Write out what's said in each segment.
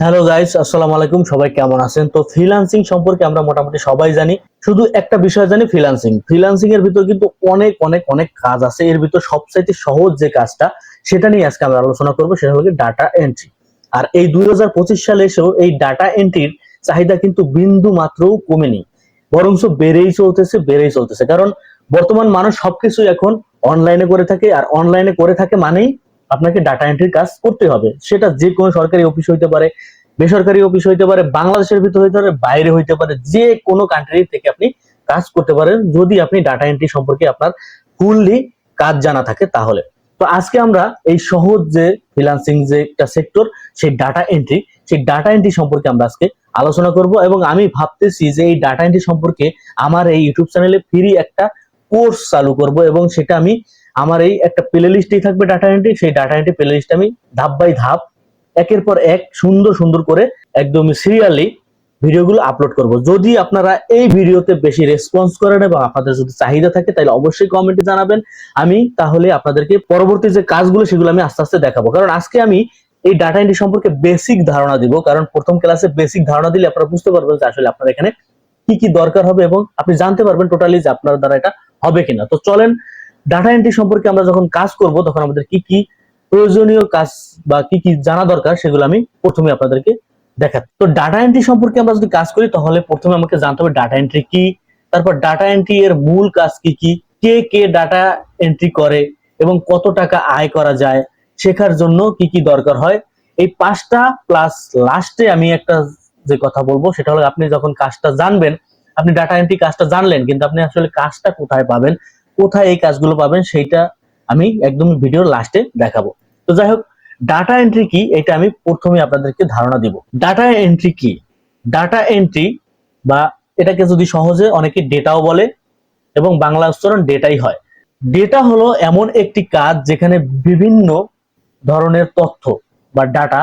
Hello guys আসসালামু আলাইকুম। সবাই কেমন আছেন? তো ফ্রিল্যান্সিং সম্পর্কে আমরা মোটামুটি সবাই জানি। শুধু একটা বিষয় জানি ফ্রিল্যান্সিং ফ্রিল্যান্সিং এর ভিতর কিন্তু অনেক অনেক অনেক কাজ আছে। এর ভিতর সবচাইতে সহজ যে কাজটা, সেটা নিয়ে আজকে আমরা আলোচনা করব, সেটা হলো ডাটা এন্ট্রি আর এই দুই হাজার পঁচিশ সালে এসেও এই ডাটা এন্ট্রির চাহিদা কিন্তু বিন্দু মাত্রও কমেনি। বরঞ্চ বেড়েই চলতেছে বেড়েই চলতেছে। কারণ বর্তমান মানুষ সবকিছু এখন অনলাইনে করে থাকে, আর অনলাইনে করে থাকে মানেই আপনাকে ডাটা এন্ট্রির কাজ করতে হবে। সেটা যে কোনো সরকারি অফিস হইতে পারে, বেসরকারি অফিস হইতে পারে, বাংলাদেশের ভিতরে হইতে পারে, বাইরে হইতে পারে যে কোনো কান্ট্রি থেকে আপনি কাজ করতে পারেন। যদি আপনি ডাটা এন্ট্রি সম্পর্কে আপনার ফুললি কাজ জানা থাকে তাহলে। তো আজকে আমরা এই সহজ যে ফ্রিল্যান্সিং যে একটা সেক্টর সেই ডাটা এন্ট্রি সেই ডাটা এন্ট্রি সম্পর্কে আমরা আজকে আলোচনা করব এবং আমি ভাবতেছি যে এই ডাটা এন্ট্রি সম্পর্কে আমার এই ইউটিউব চ্যানেলে ফ্রি একটা কোর্স চালু করব এবং সেটা আমি আমার এই একটা প্লে লিস্টেই থাকবে ডাটা এন্ট্রি সেই ডাটা এন্ট্রি প্লে লিস্ট আমি ধাপ বাই ধাপ, একের পর এক সুন্দর সুন্দর করে একদম সিরিয়ালি ভিডিওগুলো আপলোড করব। যদি আপনারা এই ভিডিওতে বেশি রেসপন্স করেন এবং আপনাদের যদি চাহিদা থাকে, তাহলে অবশ্যই কমেন্টে জানাবেন। আমি তাহলে আপনাদেরকে পরবর্তী যে কাজগুলো, সেগুলো আমি আস্তে আস্তে দেখাবো। কারণ আজকে আমি এই ডাটা এন্ট্রি সম্পর্কে বেসিক ধারণা দিব। কারণ প্রথম ক্লাসে বেসিক ধারণা দিলে আপনারা বুঝতে পারবেন যে আসলে আপনার এখানে কি কি দরকার হবে এবং আপনি জানতে পারবেন টোটালি যে আপনার দ্বারা এটা হবে কিনা। তো চলেন ডাটা এন্ট্রি সম্পর্কে আমরা যখন কাজ করব, তখন আমাদের কি কি প্রয়োজনীয় কাজ বা কি কি জানা দরকার সেগুলো আমি প্রথমে আপনাদেরকে দেখা তো ডাটা এন্ট্রি সম্পর্কে আমরা যদি কাজ করি, তাহলে প্রথমে আমাকে জানতে হবে ডাটা এন্ট্রি কি, তারপর ডাটা এন্ট্রি এর মূল কাজ কি কি, কে কে ডাটা এন্ট্রি করে, এবং কত টাকা আয় করা যায়, শেখার জন্য কি কি দরকার হয়। এই পাঁচটা প্লাস লাস্টে আমি একটা যে কথা বলব, সেটা হলো আপনি যখন কাজটা জানবেন, আপনি ডাটা এন্ট্রি কাজটা জানলেন, কিন্তু আপনি আসলে কাজটা কোথায় পাবেন কোথায় এই কাজগুলো পাবেন সেইটা আমি একদম ভিডিওর লাস্টে দেখাবো। তো যাই হোক ডাটা এন্ট্রি কি এটা আমি প্রথমে আপনাদেরকে ধারণা দিব। ডাটা এন্ট্রি কি? ডাটা এন্ট্রি বা এটাকে যদি সহজে অনেকে ডেটাও বলে এবং বাংলা উচ্চারণ ডেটাই হয়। ডেটা হলো এমন একটি কাজ যেখানে বিভিন্ন ধরনের তথ্য বা ডাটা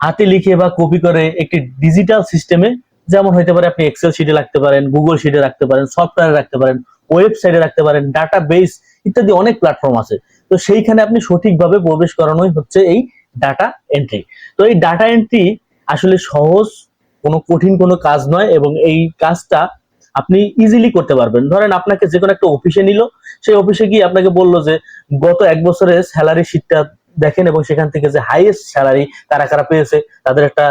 হাতে লিখে বা কপি করে একটি ডিজিটাল সিস্টেমে যেমন হইতে পারে আপনি এক্সেল শিটে রাখতে পারেন গুগল শিটে রাখতে পারেন সফটওয়্যারে রাখতে পারেন ওয়েবসাইটে রাখতে পারেন ডাটা বেস ইত্যাদি অনেক প্ল্যাটফর্ম আছে। তো সেইখানে আপনি সঠিকভাবে প্রবেশ করানোই হচ্ছে এই ডাটা এন্ট্রি তো এই ডাটা এন্ট্রি আসলে সহজ, কোনো কঠিন কোনো কাজ নয় এবং এই কাজটা আপনি ইজিলি করতে পারবেন। ধরেন আপনাকে যে কোনো একটা অফিসে নিল, সেই অফিসে গিয়ে আপনাকে বলল যে, গত এক বছরের স্যালারি শিটটা দেখেন এবং সেখান থেকে যে হাইয়েস্ট স্যালারি কারা কারা পেয়েছে, তাদের একটা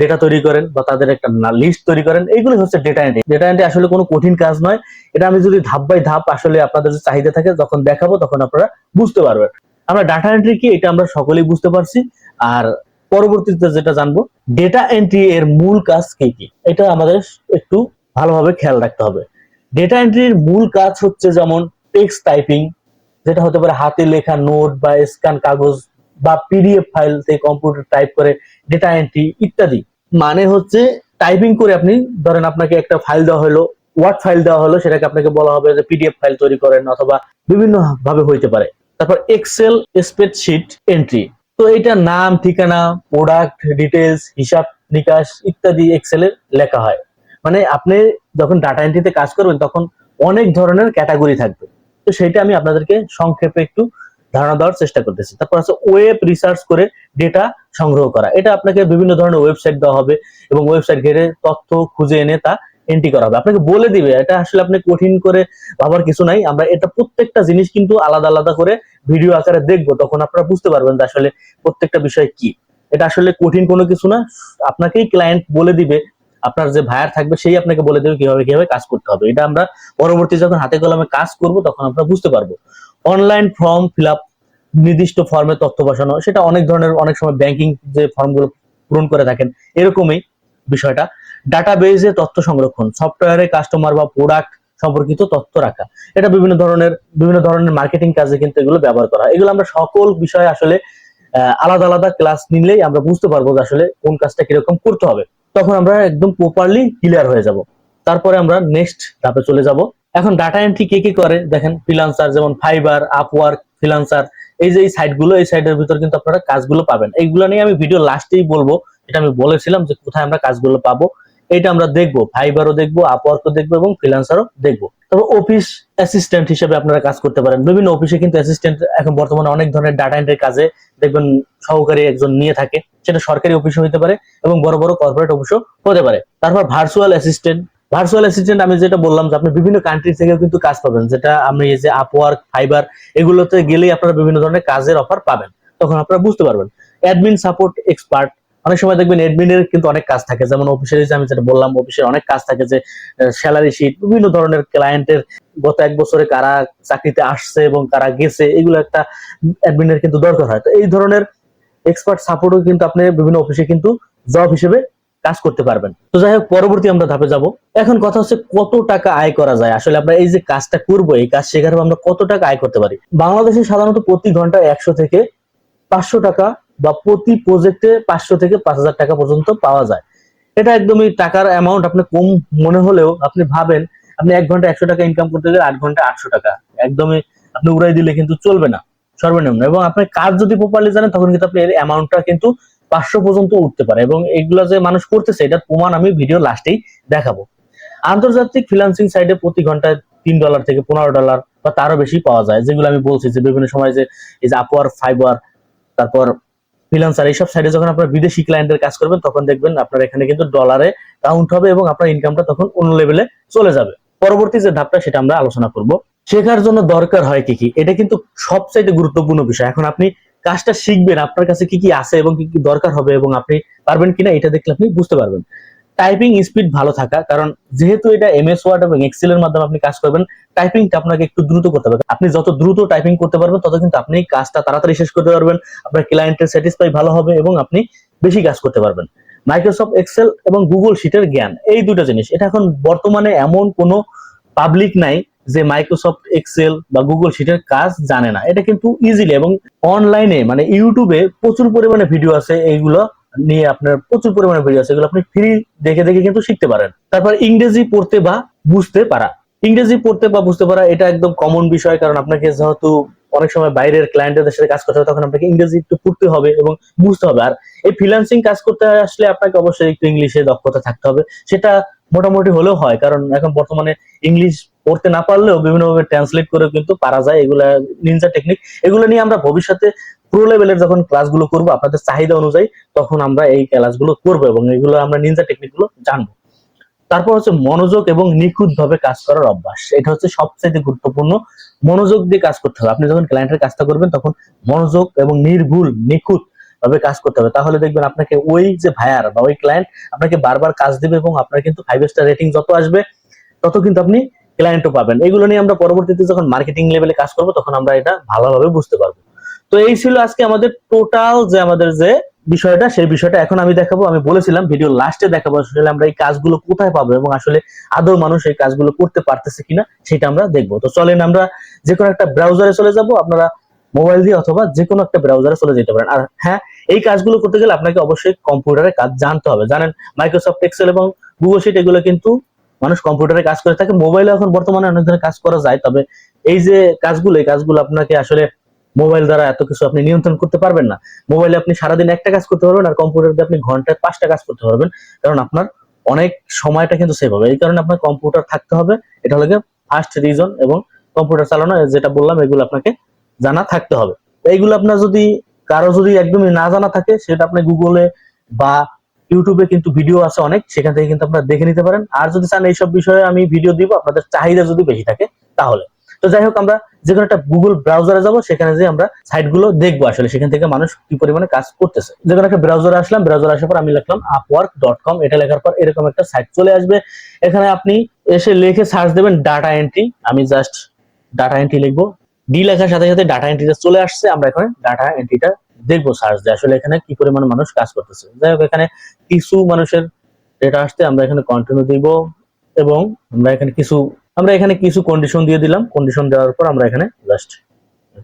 ডেটা তৈরি করেন বা তাদের একটা লিস্ট তৈরি করেন এইগুলো হচ্ছে ডেটা এন্ট্রি ডেটা এন্ট্রি আসলে কোনো কঠিন কাজ নয়। এটা আমি যদি ধাপ বাই ধাপ আসলে আপনাদের যে চাহিদা থাকে, যখন দেখাবো তখন আপনারা বুঝতে পারবেন। আমরা ডাটা এন্ট্রি কি, এটা আমরা সকলেই বুঝতে পারছি। আর পরবর্তীতে যেটা জানব ডেটা এন্ট্রি এর মূল কাজ কি কি? এটা আমাদের একটু ভালোভাবে খেয়াল রাখতে হবে। ডেটা এন্ট্রির মূল কাজ হচ্ছে যেমন টেক্সট টাইপিং যেটা হতে পারে হাতে লেখা নোট বা স্ক্যান কাগজ বা পিডিএফ ফাইল থেকে কম্পিউটার টাইপ করে ডেটা এন্ট্রি ইত্যাদি। মানে হচ্ছে টাইপিং করে আপনি ধরেন আপনাকে একটা ফাইল দেওয়া হলো ওয়ার্ড ফাইল দেওয়া হলো, সেটাকে আপনাকে বলা হবে যে পিডিএফ ফাইল তৈরি করেন অথবা বিভিন্ন ভাবে হইতে পারে। তারপর এক্সেল স্প্রেডশিট এন্ট্রি তো এটা নাম, ঠিকানা প্রোডাক্ট ডিটেলস হিসাব নিকাশ ইত্যাদি এক্সেলে লেখা হয়। মানে আপনি যখন ডাটা এন্ট্রিতে কাজ করবেন, তখন অনেক ধরনের ক্যাটাগরি থাকবে। তো সেটা আমি আপনাদেরকে সংক্ষেপে একটু ধারণা দেওয়ার চেষ্টা করতেছি। তারপর আছে ওয়েব রিসার্চ করে ডেটা সংগ্রহ করা। এটা আপনাকে বিভিন্ন ধরনের ওয়েবসাইট দেওয়া হবে এবং ওয়েবসাইট ঘেরে তথ্য খুঁজে এনে তা এন্ট্রি করা হবে। আপনাকে বলে দিবে, এটা আসলে আপনি কঠিন করে ভাবার কিছু নাই। আমরা এটা প্রত্যেকটা জিনিস কিন্তু আলাদা আলাদা করে ভিডিও আকারে দেখব, তখন আপনারা বুঝতে পারবেন যে আসলে প্রত্যেকটা বিষয় কি। এটা আসলে কঠিন কোনো কিছু না। আপনাকেই ক্লায়েন্ট বলে দিবে, আপনার যে ভায়ার থাকবে সেই আপনাকে বলে দেবে কীভাবে কীভাবে কাজ করতে হবে। এটা আমরা পরবর্তী যখন হাতে কলমে কাজ করব, তখন আমরা বুঝতে পারব। অনলাইন ফর্ম ফিল আপ নির্দিষ্ট ফর্মে তথ্য বসানো সেটা অনেক ধরনের, অনেক সময় ব্যাংকিং যে ফর্মগুলো পূরণ করে থাকেন, এরকমই বিষয়টা। ডাটাবেজে তথ্য সংরক্ষণ সফটওয়্যারে কাস্টমার বা প্রোডাক্ট সম্পর্কিত তথ্য রাখা। এটা বিভিন্ন ধরনের বিভিন্ন ধরনের মার্কেটিং কাজে কিন্তু এগুলো ব্যবহার করা এগুলো আমরা সকল বিষয়ে আসলে আলাদা আলাদা ক্লাস নিলেই আমরা বুঝতে পারব যে আসলে কোন কাজটা কীরকম করতে হবে। তখন আমরা একদম প্রপারলি ক্লিয়ার হয়ে যাব। তারপরে আমরা নেক্সট ধাপে চলে যাব। এখন ডাটা এন্ট্রি কে কি করে? দেখেন ফ্রিলান্সার যেমন ফাইবার আপওয়ার্ক ফ্রিলান্সার এই যে এই সাইটগুলো এই সাইটের ভিতর কিন্তু আপনারা কাজগুলো পাবেন। এইগুলো নিয়ে আমি ভিডিও লাস্টেই বলব এটা আমি বলেছিলাম যে কোথায় আমরা কাজগুলো পাবো। এটা আমরা দেখব ফাইবারও দেখব আপওয়ার্কও দেখব এবং ফ্রিল্যান্সারও দেখব। তবে অফিস অ্যাসিস্ট্যান্ট হিসেবে আপনারা কাজ করতে পারেন। বিভিন্ন অফিসে কিন্তু অ্যাসিস্ট্যান্ট এখন বর্তমানে অনেক ধরনের ডাটা এন্ট্রির কাজে দেখবেন সহকারী একজন নিয়ে থাকে। সেটা সরকারি অফিসও হতে পারে এবং বড় বড় কর্পোরেট অফিসও হতে পারে। তারপর ভার্চুয়াল অ্যাসিস্ট্যান্ট ভার্চুয়াল অ্যাসিস্ট্যান্ট আমি যেটা বললাম যে আপনি বিভিন্ন কান্ট্রি কিন্তু কাজ পাবেন। যেটা আমি যে আপওয়ার্ক ফাইবার এগুলোতে গেলেই আপনারা বিভিন্ন ধরনের কাজের অফার পাবেন। তখন আপনারা বুঝতে পারবেন। অ্যাডমিন সাপোর্ট এক্সপার্ট অনেক সময় দেখবেন অ্যাডমিনের কিন্তু অনেক কাজ থাকে। যেমন অফিসের আমি যেটা বললাম অফিসের অনেক কাজ থাকে যে স্যালারি শিট বিভিন্ন ধরনের ক্লায়েন্টের গত এক বছরে কারা চাকরিতে আসছে এবং কারা গেছে, এগুলো একটা অ্যাডমিনের কিন্তু দরকার হয়। তো এই ধরনের এক্সপার্ট সাপোর্টও কিন্তু আপনি বিভিন্ন অফিসে কিন্তু জব হিসেবে কাজ করতে পারবেন। তো যাই হোক, পরবর্তী আমরা ধাপে যাব। এখন কথা হচ্ছে কত টাকা আয় করা যায়? আসলে আমরা এই যে কাজটা করব, এই কাজ শেখার পর আমরা কত টাকা আয় করতে পারি? বাংলাদেশে সাধারণত প্রতি ঘণ্টা একশো থেকে পাঁচশো টাকা বা প্রতি প্রজেক্টে পাঁচশো থেকে পাঁচ হাজার টাকা পর্যন্ত পাওয়া যায়। এটা একদমই টাকার অ্যামাউন্ট আপনি কম মনে হলেও আপনি ভাবেন, আপনি এক ঘণ্টা একশো টাকা ইনকাম করতে গেলে আট ঘণ্টা আটশো টাকা। একদমই আপনি উড়াই দিলে কিন্তু চলবে না, সর্বনিম্ন। এবং আপনি কাজ যদি প্রপারলি জানেন, তখন কিন্তু আপনি এর অ্যামাউন্টটা কিন্তু পাঁচশো পর্যন্ত উঠতে পারে এবং এগুলো যে মানুষ করতেছে, এটার প্রমাণ আমি ভিডিও লাস্টেই দেখাবো। আন্তর্জাতিক ফ্রিল্যান্সিং সাইডে প্রতি ঘন্টায় তিন ডলার থেকে পনেরো ডলার বা তারও বেশি পাওয়া যায়, যেগুলো আমি বলছি যে বিভিন্ন সময় যে, এই যে আপওয়ার ফাইবার তারপর ফ্রিল্যান্সার এইসব সাইডে যখন আপনার বিদেশি ক্লায়েন্টের কাজ করবেন, তখন দেখবেন আপনার এখানে কিন্তু ডলারে কাউন্ট হবে এবং আপনার ইনকামটা তখন অন্য লেভেলে চলে যাবে। পরবর্তী যে ধাপটা, সেটা আমরা আলোচনা করব। শেখার জন্য দরকার হয় কি কি? এটা কিন্তু সবচাইতে গুরুত্বপূর্ণ বিষয়। এখন আপনি কাজটা শিখবেন, আপনার কাছে কি কি আছে এবং কি কি দরকার হবে এবং আপনি পারবেন কিনা এটা দেখলে আপনি বুঝতে পারবেন। টাইপিং স্পিড ভালো থাকা, কারণ যেহেতু এটা এমএস ওয়ার্ড এবং এক্সেল এর মাধ্যমে আপনি কাজ করবেন টাইপিংটা আপনাকে একটু দ্রুত করতে হবে। আপনি যত দ্রুত টাইপিং করতে পারবেন, তত কিন্তু আপনি কাজটা তাড়াতাড়ি শেষ করতে পারবেন, আপনার ক্লায়েন্টের স্যাটিসফাই ভালো হবে এবং আপনি বেশি কাজ করতে পারবেন। মাইক্রোসফট এক্সেল এবং গুগল শিটের জ্ঞান, এই দুটো জিনিস। এটা এখন বর্তমানে এমন কোনো পাবলিক নাই যে মাইক্রোসফট এক্সেল বা গুগল শিটের কাজ জানে না। এটা কিন্তু ইজিলি এবং অনলাইনে মানে ইউটিউবে প্রচুর পরিমাণে ভিডিও আছে, এইগুলো নিয়ে আপনার প্রচুর পরিমাণে ভিডিও আছে, এগুলো আপনি ফ্রি দেখে দেখে কিন্তু শিখতে পারেন। তারপর ইংরেজি পড়তে বা বুঝতে পারা। ইংরেজি পড়তে বা বুঝতে পারা, এটা একদম কমন বিষয়, কারণ আপনাকে যেহেতু অনেক সময় বাইরের ক্লায়েন্টদের সাথে কাজ করতে হবে, তখন আপনাকে ইংরেজি একটু পড়তে হবে এবং বুঝতে হবে। আর এই ফ্রিল্যান্সিং কাজ করতে আসলে আপনাকে অবশ্যই একটু ইংলিশে দক্ষতা থাকতে হবে। সেটা মোটামুটি হলেও হয়, কারণ এখন বর্তমানে ইংলিশ পড়তে না পারলেও বিভিন্নভাবে ট্রান্সলেট করে কিন্তু পারা যায় এগুলা নিনজা টেকনিক এগুলো নিয়ে আমরা ভবিষ্যতে প্রো লেভেলের যখন ক্লাসগুলো করব, আপনাদের চাহিদা অনুযায়ী তখন আমরা এই ক্লাসগুলো করব এবং এগুলো আমরা নিনজা টেকনিকগুলো জানব। তারপর হচ্ছে মনোযোগ এবং নিখুঁত ভাবে কাজ করার অভ্যাস। এটা হচ্ছে সবচেয়ে গুরুত্বপূর্ণ। মনোযোগ দিয়ে কাজ করতে হবে। আপনি যখন ক্লায়েন্টের কাজটা করবেন, তখন মনোযোগ এবং নির্ভুল, নিখুঁত ভাবে কাজ করতে হবে। তাহলে দেখবেন আপনাকে ওই যে ভায়ার বা ওই ক্লায়েন্ট আপনাকে বারবার কাজ দেবে এবং আপনার কিন্তু ফাইভ স্টার রেটিং যত আসবে, তত কিন্তু আপনি ক্লায়েন্টও পাবেন। এগুলো নিয়ে আমরা পরবর্তীতে যখন মার্কেটিং লেভেলে কাজ করব, তখন আমরা এটা ভালোভাবে বুঝতে পারব। তো এই ছিল আজকে আমাদের টোটাল যে আমাদের যে বিষয়টা, সেই বিষয়টা এখন আমি দেখাবো। আমি বলেছিলাম ভিডিও লাস্টে দেখাবো আসলে আমরা এই কাজগুলো কোথায় পাবো এবং আসলে আদৌ মানুষ এই কাজগুলো করতে পারতেছে কিনা, সেটা আমরা দেখব। তো চলেন আমরা যে কোনো একটা ব্রাউজারে চলে যাব। আপনারা মোবাইল দিয়ে অথবা যে কোনো একটা ব্রাউজারে চলে যেতে পারেন। আর হ্যাঁ এই কাজগুলো করতে গেলে আপনাকে অবশ্যই কম্পিউটারে কাজ জানতে হবে। জানেন মাইক্রোসফট এক্সেল এবং গুগল শিট এগুলো কিন্তু মানুষ কম্পিউটারে কাজ করে থাকে। মোবাইলে এখন বর্তমানে অনেক ধরনের কাজ করা যায়, তবে এই যে কাজগুলো, এই কাজগুলো আপনাকে আসলে মোবাইল দ্বারা এত কিছু আপনি নিয়ন্ত্রণ করতে পারবেন না। মোবাইলে আপনি সারাদিন একটা কাজ করতে পারবেন আর কম্পিউটার দিয়ে আপনি ঘন্টায় পাঁচটা কাজ করতে পারবেন। কারণ আপনার অনেক সময়টা কিন্তু সেভ হবে। এই কারণে আপনার কম্পিউটার থাকতে হবে। এটা হলো ফার্স্ট রিজন এবং কম্পিউটার চালানো, যেটা বললাম, এগুলো আপনাকে জানা থাকতে হবে। এইগুলো আপনার যদি কারও যদি একদমই না জানা থাকে, সেটা আপনি গুগলে বা ইউটিউবে কিন্তু ভিডিও আছে অনেক, সেখান থেকে কিন্তু আপনারা দেখে নিতে পারেন। আর যদি চান এইসব বিষয়ে আমি ভিডিও দিব, আপনাদের চাহিদা যদি বেশি থাকে, তাহলে। তো যাই হোক, আমরা যে কোনো একটা গুগল ব্রাউজারে যাব, সেখানে যে আমরা সাইটগুলো দেখব আসলে, সেখান থেকে মানুষ কি পরিমাণে কাজ করতেছে। যে কোনো একটা ব্রাউজারে আসলাম ব্রাউজার আসার পর আমি লিখলাম আপওয়ার্ক ডট কম এটা লেখার পর এরকম একটা সাইট চলে আসবে। এখানে আপনি এসে লিখে সার্চ দেবেন ডাটা এন্ট্রি আমি জাস্ট ডাটা এন্ট্রি লিখব। ডি লেখার সাথে সাথে ডাটা এন্ট্রিটা চলে আসছে, আমরা এখানে ডাটা এন্ট্রিটা দেখব সার্চ দিয়ে। আসলে এখানে কি পরিমাণ মানুষ কাজ করতেছে? যাই হোক, এখানে কিছু মানুষের ডেটা আসতে আমরা এখানে কন্টিনিউ দিব এবং আমরা এখানে কিছু, আমরা এখানে কিছু কন্ডিশন দিয়ে দিলাম। কন্ডিশন দেওয়ার পর আমরা এখানে জাস্ট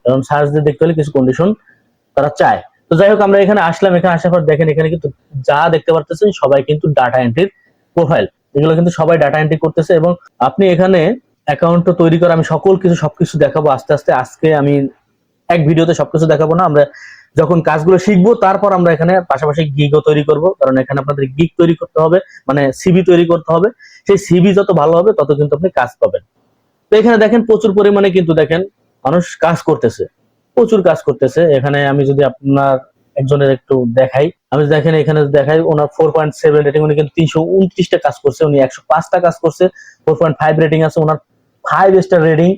কারণ সার্চ দিয়ে দেখতে হলে কিছু কন্ডিশন তারা চায়। তো যাই হোক, আমরা এখানে আসলাম। এখানে আসার পর দেখেন, এখানে কিন্তু যা দেখতে পারতেছেন সবাই কিন্তু ডাটা এন্ট্রির প্রোফাইল এগুলো কিন্তু সবাই ডাটা এন্ট্রি করতেছে এবং আপনি এখানে অ্যাকাউন্ট তো তৈরি করে আমি সকল কিছু, সবকিছু দেখাবো আস্তে আস্তে। আজকে আমি এক ভিডিওতে সবকিছু দেখাবো না, আমরা যখন কাজগুলো শিখব, তারপর আমরা এখানে পাশাপাশি গিগও তৈরি করব। কারণ এখানে আপনাদের গিগ তৈরি করতে হবে মানে সিবি তৈরি করতে হবে। সেই সিবি যত ভালো হবে, তত কিন্তু আপনি কাজ পাবেন। তো এখানে দেখেন, প্রচুর পরিমাণে কিন্তু দেখেন, মানুষ কাজ করতেছে। প্রচুর কাজ করতেছে। এখানে আমি যদি আপনার একজনের একটু দেখাই, আমি দেখেন এখানে দেখাই, ওনার ফোর পয়েন্ট সেভেন রেটিং উনি কিন্তু তিনশো উনত্রিশটা কাজ করছে, উনি একশো পাঁচটা কাজ করছে ফোর পয়েন্ট ফাইভ রেটিং আছে, ওনার ফাইভ স্টার রেটিং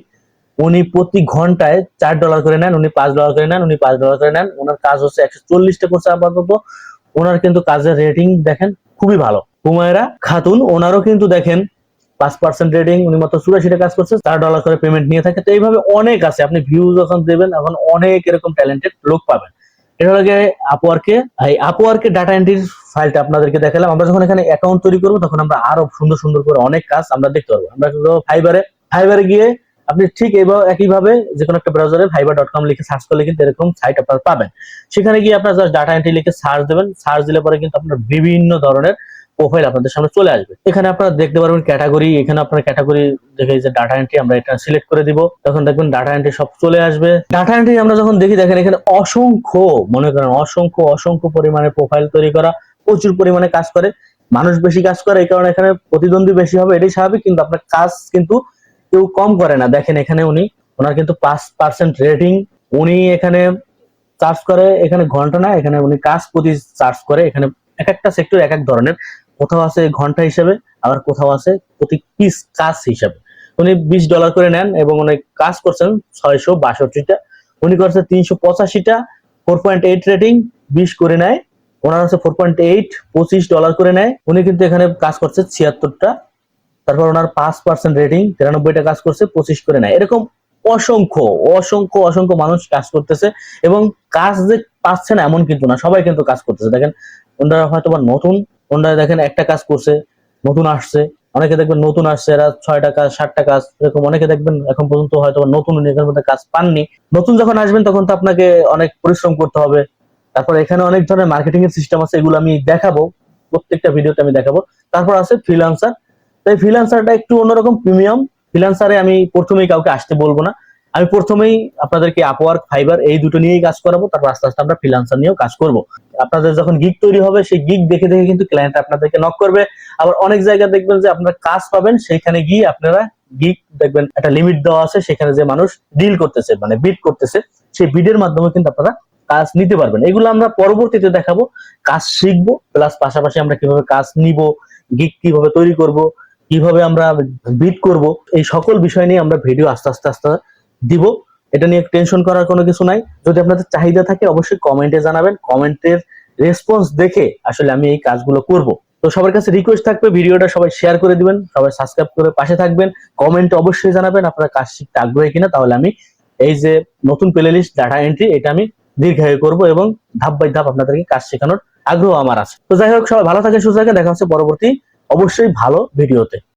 উনি প্রতি ঘন্টায় চার ডলার করে নেন, উনি পাঁচ ডলার করে নেন, উনি পাঁচ ডলার করে নেন। ওনার কাজ হচ্ছে একশো চল্লিশটা করছে আপাতত ওনার কিন্তু কাজের রেটিং দেখেন খুবই ভালো। হুমায়রা খাতুন, ওনারও কিন্তু দেখেন পাঁচ পার্সেন্ট রেটিং উনি মাত্র চুরাশিটা কাজ করছে, চার ডলার করে পেমেন্ট নিয়ে থাকে। তো এইভাবে অনেক আছে, আপনি ভিউ যখন দেবেন, এখন অনেক এরকম ট্যালেন্টেড লোক পাবেন। এটা গিয়ে আপওয়ার্কে এই আপওয়ার্কে ডাটা এন্ট্রির ফাইলটা আপনাদেরকে দেখালাম। আমরা যখন এখানে অ্যাকাউন্ট তৈরি করব, তখন আমরা আরও সুন্দর সুন্দর করে অনেক কাজ আমরা দেখতে পারব। আমরা ফাইবারে ফাইবারে গিয়ে আপনি ঠিক এইভাবে একইভাবে যে কোনো একটা ব্রাউজারে ফাইবার ডট কম লিখে সার্চ করলে কিন্তু এরকম সাইট আপনারা পাবেন। সেখানে গিয়ে আপনার জাস্ট ডাটা এন্ট্রি লিখে সার্চ দেবেন। সার্চ দিলে পরে কিন্তু আপনার বিভিন্ন ধরনের প্রোফাইল আপনাদের সামনে চলে আসবে। এখানে আপনারা দেখতে পারবেন ক্যাটাগরি এখানে আপনার ক্যাটাগরি দেখে যে ডাটা এন্ট্রি আমরা এটা সিলেক্ট করে দিব। তখন দেখবেন ডাটা এন্ট্রি সব চলে আসবে। ডাটা এন্ট্রি আমরা যখন দেখি, দেখেন এখানে অসংখ্য, মনে করেন অসংখ্য অসংখ্য পরিমাণে প্রোফাইল তৈরি করা, প্রচুর পরিমাণে কাজ করে। মানুষ বেশি কাজ করে, এই কারণে এখানে প্রতিদ্বন্দ্বী বেশি হবে, এটাই স্বাভাবিক। কিন্তু আপনার কাজ কিন্তু কেউ কম করে না। দেখেন এখানে উনি, ওনার কিন্তু পাঁচ পার্সেন্ট রেটিং উনি এখানে চার্জ করে, এখানে ঘণ্টা না, এখানে উনি কাজ প্রতি চার্জ করে, এখানে এক একটা সেক্টর এক এক ধরনের। কোথাও আছে ঘণ্টা হিসেবে, আবার কোথাও আছে প্রতি পিস কাজ হিসাবে। উনি বিশ ডলার করে নেন এবং উনি কাজ করছেন ছয়শো বাষট্টিটা। উনি করছে তিনশো পঁচাশিটা ফোর পয়েন্ট এইট রেটিং বিশ করে নেয়। ওনার হচ্ছে ফোর পয়েন্ট এইট পঁচিশ ডলার করে নেয়। উনি কিন্তু এখানে কাজ করছে ছিয়াত্তরটা। তারপর ওনার পাঁচ পার্সেন্ট রেটিং তিরানব্বইটা কাজ করছে, পঁচিশ করে নেয়। এরকম অসংখ্য অসংখ্য অসংখ্য মানুষ কাজ করতেছে এবং কাজ যে পাচ্ছে না এমন কিন্তু না, সবাই কিন্তু কাজ করতেছে। দেখেন, ওনারা হয়তো বা নতুন, ওনারা দেখেন একটা কাজ করছে, নতুন আসছে, অনেকে দেখবেন নতুন আসছে, এরা ছয়টা কাজ, সাতটা কাজ, এরকম অনেকে দেখবেন এখন পর্যন্ত হয়তো নতুন মধ্যে কাজ পাননি। নতুন যখন আসবেন তখন তো আপনাকে অনেক পরিশ্রম করতে হবে। তারপর এখানে অনেক ধরনের মার্কেটিং এর সিস্টেম আছে, এগুলো আমি দেখাবো, প্রত্যেকটা ভিডিওতে আমি দেখাবো। তারপর আছে ফ্রিলান্সার তাই ফ্রিলান্সারটা একটু অন্যরকম প্রিমিয়াম ফ্রিলান্সারে আমি প্রথমেই কাউকে আসতে বলব না। আমি প্রথমেই আপনাদেরকে আপওয়ার্ক ফাইবার এই দুটো নিয়েই কাজ করাবো, তারপর আস্তে আস্তে আমরা ফ্রিলান্সার নিয়েও কাজ করব। আপনাদের যখন গিগ তৈরি হবে, সেই গিগ দেখে দেখে কিন্তু ক্লায়েন্ট আপনাদেরকে নক করবে। আবার অনেক জায়গায় দেখবেন যে আপনারা কাজ পাবেন সেখানে গিয়ে আপনারা গিগ দেখবেন, একটা লিমিট দেওয়া আছে, সেখানে যে মানুষ ডিল করতেছে মানে বিড করতেছে, সেই বিডের মাধ্যমে কিন্তু আপনারা কাজ নিতে পারবেন। এগুলো আমরা পরবর্তীতে দেখাবো, কাজ শিখব প্লাস পাশাপাশি আমরা কীভাবে কাজ নিব গিগ কীভাবে তৈরি করব কীভাবে আমরা বিট করব, এই সকল বিষয় নিয়ে আমরা ভিডিও আস্তে আস্তে আস্তে দিব। এটা নিয়ে টেনশন করার কোনো কিছু নাই। যদি আপনাদের চাহিদা থাকে, অবশ্যই কমেন্টে জানাবেন। কমেন্টের রেসপন্স দেখে আসলে আমি এই কাজগুলো করব। তো সবার কাছে রিকোয়েস্ট থাকবে ভিডিওটা সবাই শেয়ার করে দিবেন, সবাই সাবস্ক্রাইব করে পাশে থাকবেন। কমেন্ট অবশ্যই জানাবেন আপনারা কাজ শিখতে আগ্রহী কিনা, তাহলে আমি এই যে নতুন প্লে লিস্ট ডাটা এন্ট্রি এটা আমি দীর্ঘায়ু করব এবং ধাপ বাই ধাপ আপনাদেরকে কাজ শেখানোর আগ্রহ আমার আছে। তো যাই হোক, সবাই ভালো থাকে সুস্থ থাকে দেখা হচ্ছে পরবর্তী অবশ্যই ভালো ভিডিওতে।